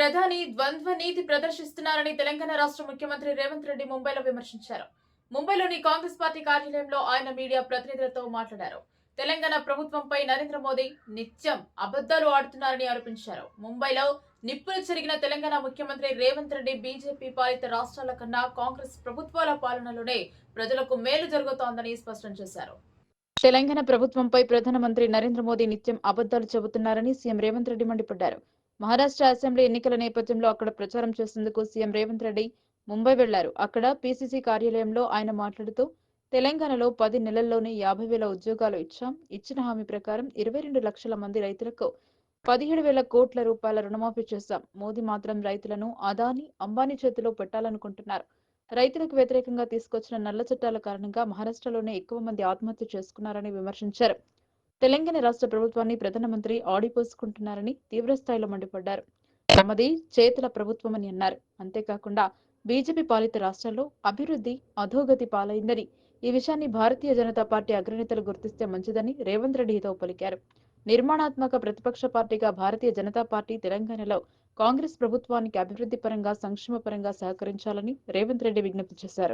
ప్రధాని ద్వంద్వ నీతి ప్రదర్శిస్తున్నారని తెలంగాణ రాష్ట్ర ముఖ్యమంత్రి రేవంత్ రెడ్డి ముంబైలో విమర్శించారు. ముంబైలోని కాంగ్రెస్ పార్టీ కార్యాలయంలో ఆయన మీడియా ప్రతినిధులతో మాట్లాడారు. తెలంగాణ ప్రభుత్వంపై నరేంద్ర మోదీ నిత్యం అబద్ధాలు ఆడుతున్నారని ఆరోపించారు. ముంబైలో నిప్పులు జరిగిన తెలంగాణ ముఖ్యమంత్రి రేవంత్ రెడ్డి బీజేపీ పాలిత రాష్ట్రాల కన్నా కాంగ్రెస్ ప్రభుత్వాల పాలనలోనే ప్రజలకు మేలు జరుగుతోందని స్పష్టం చేశారు. తెలంగాణ ప్రభుత్వంపై ప్రధానమంత్రి నరేంద్ర మోదీ నిత్యం అబద్ధాలు చెబుతున్నారని సీఎం రేవంత్ రెడ్డి మండిపడ్డారు. మహారాష్ట్ర అసెంబ్లీ ఎన్నికల నేపథ్యంలో అక్కడ ప్రచారం చేసేందుకు సీఎం రేవంత్ రెడ్డి ముంబై వెళ్ళారు. అక్కడ పీసీసీ కార్యాలయంలో ఆయన మాట్లాడుతూ తెలంగాణలో పది నెలల్లోనే యాభై వేల ఉద్యోగాలు ఇచ్చాం. ఇచ్చిన హామీ ప్రకారం ఇరవై రెండు లక్షల మంది రైతులకు పదిహేడు వేల కోట్ల రూపాయల రుణమాఫీ చేశాం. మోదీ మాత్రం రైతులను అదాని అంబానీ చేతిలో పెట్టాలనుకుంటున్నారు. రైతులకు వ్యతిరేకంగా తీసుకొచ్చిన నల్ల చట్టాల కారణంగా మహారాష్ట్రలోనే ఎక్కువ మంది ఆత్మహత్య చేసుకున్నారని విమర్శించారు. తెలంగాణ రాష్ట్ర ప్రభుత్వాన్ని ప్రధానమంత్రి ఆడిపోసుకుంటున్నారని తీవ్రస్థాయిలో మండిపడ్డారు. తమది చేతుల ప్రభుత్వమని అన్నారు. అంతేకాకుండా బీజేపీ పాలిత రాష్ట్రాల్లో అభివృద్ధి అధోగతి పాలైందని ఈ విషయాన్ని భారతీయ జనతా పార్టీ అగ్రనేతలు గుర్తిస్తే మంచిదని రేవంత్ రెడ్డి హితవు పలికారు. నిర్మాణాత్మక ప్రతిపక్ష పార్టీగా భారతీయ జనతా పార్టీ తెలంగాణలో కాంగ్రెస్ ప్రభుత్వానికి అభివృద్ధి పరంగా సంక్షేమ పరంగా సహకరించాలని రేవంత్ రెడ్డి విజ్ఞప్తి చేశారు.